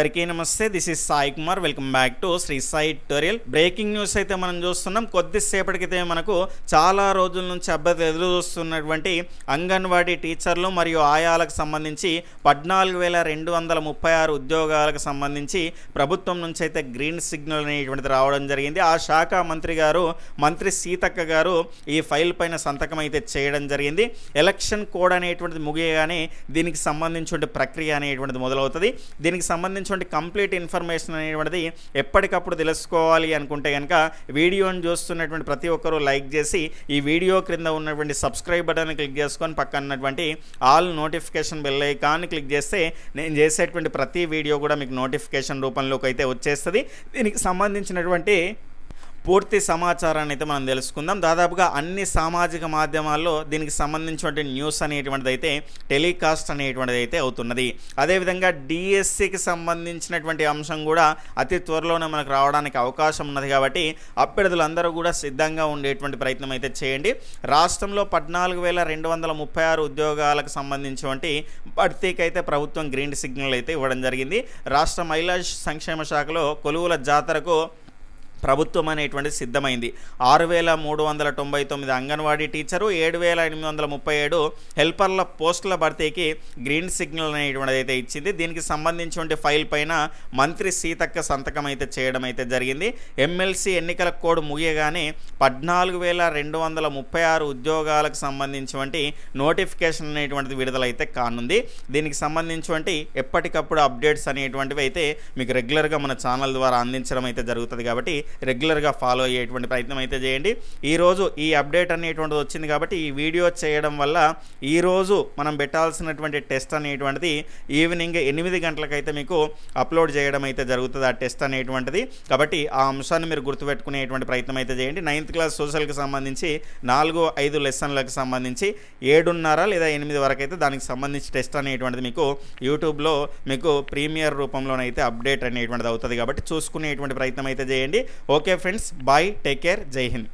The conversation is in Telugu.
అందరికీ నమస్తే this is Sai Kumar. Welcome back to Shri Sai tutorial breaking news అయితే మనం చూస్తున్నాం. కొద్దిసేపటికైతే మనకు చాలా రోజుల నుంచి అభ్యర్థి ఎదురు చూస్తున్నటువంటి అంగన్వాడీ టీచర్లు మరియు ఆయాలకు సంబంధించి పద్నాలుగు వేల రెండు వందల ముప్పై ఆరు ఉద్యోగాలకు సంబంధించి ప్రభుత్వం నుంచి అయితే గ్రీన్ సిగ్నల్ అనేటువంటిది రావడం జరిగింది. ఆ శాఖ మంత్రి గారు మంత్రి సీతక్క గారు ఈ ఫైల్ పైన సంతకం అయితే చేయడం జరిగింది. ఎలక్షన్ కోడ్ అనేటువంటిది ముగియగానే దీనికి సంబంధించిన ప్రక్రియ అనేటువంటిది మొదలవుతుంది. దీనికి సంబంధించి సంబంధించిన కంప్లీట్ ఇన్ఫర్మేషన్ అనేటువంటిది ఎప్పటికప్పుడు తెలుసుకోవాలి అనుకుంటే కనుక వీడియోని చూస్తున్నటువంటి ప్రతి ఒక్కరూ లైక్ చేసి ఈ వీడియో క్రింద ఉన్నటువంటి సబ్స్క్రైబ్ బటన్ క్లిక్ చేసుకొని పక్కన ఉన్నటువంటి all notification bell icon click చేస్తే నేను చేసేటువంటి ప్రతి వీడియో కూడా మీకు నోటిఫికేషన్ రూపంలోకి అయితే వచ్చేస్తుంది. దీనికి సంబంధించినటువంటి పూర్తి సమాచారాన్ని అయితే మనం తెలుసుకుందాం. దాదాపుగా అన్ని సామాజిక మాధ్యమాల్లో దీనికి సంబంధించినటువంటి న్యూస్ అనేటువంటిది అయితే టెలికాస్ట్ అనేటువంటిది అయితే అవుతున్నది. అదేవిధంగా డిఎస్సికి సంబంధించినటువంటి అంశం కూడా అతి త్వరలోనే మనకు రావడానికి అవకాశం ఉన్నది కాబట్టి అభ్యర్థులందరూ కూడా సిద్ధంగా ఉండేటువంటి ప్రయత్నం అయితే చేయండి. రాష్ట్రంలో పద్నాలుగు వేల రెండు వందల ముప్పై ఆరు ఉద్యోగాలకు సంబంధించినటువంటి భర్తీకి అయితే ప్రభుత్వం గ్రీన్ సిగ్నల్ అయితే ఇవ్వడం జరిగింది. రాష్ట్ర మహిళా సంక్షేమ శాఖలో కొలువుల జాతరకు ప్రభుత్వం అనేటువంటిది సిద్ధమైంది. ఆరు వేల మూడు వందల తొంభై తొమ్మిది అంగన్వాడీ టీచరు ఏడు వేల ఎనిమిది వందల ముప్పై ఏడు హెల్పర్ల పోస్టుల భర్తీకి గ్రీన్ సిగ్నల్ అనేటువంటిది అయితే ఇచ్చింది. దీనికి సంబంధించిన ఫైల్ పైన మంత్రి సీతక్క సంతకం అయితే చేయడం అయితే జరిగింది. ఎమ్మెల్సీ ఎన్నికల కోడ్ ముగియగానే పద్నాలుగు వేల రెండు వందల ముప్పై ఆరు ఉద్యోగాలకు సంబంధించినటువంటి నోటిఫికేషన్ అనేటువంటిది విడుదలైతే కానుంది. దీనికి సంబంధించినటువంటి ఎప్పటికప్పుడు అప్డేట్స్ అనేటువంటివి అయితే మీకు రెగ్యులర్గా మన ఛానల్ ద్వారా అందించడం అయితే జరుగుతుంది కాబట్టి రెగ్యులర్గా ఫాలో అయ్యేటువంటి ప్రయత్నం అయితే చేయండి. ఈరోజు ఈ అప్డేట్ అనేటువంటిది వచ్చింది కాబట్టి ఈ వీడియో చేయడం వల్ల ఈరోజు మనం పెట్టాల్సినటువంటి టెస్ట్ అనేటువంటిది ఈవినింగ్ ఎనిమిది గంటలకైతే మీకు అప్లోడ్ చేయడం అయితే జరుగుతుంది ఆ టెస్ట్ అనేటువంటిది. కాబట్టి ఆ అంశాన్ని మీరు గుర్తుపెట్టుకునేటువంటి ప్రయత్నం అయితే చేయండి. నైన్త్ క్లాస్ సోషల్కి సంబంధించి నాలుగు ఐదు లెసన్లకు సంబంధించి ఏడున్నర లేదా ఎనిమిది వరకు అయితే దానికి సంబంధించి టెస్ట్ అనేటువంటిది మీకు యూట్యూబ్లో మీకు ప్రీమియర్ రూపంలోనైతే అప్డేట్ అనేటువంటిది అవుతుంది కాబట్టి చూసుకునేటువంటి ప్రయత్నం అయితే చేయండి. okay friends bye take care జై హింద్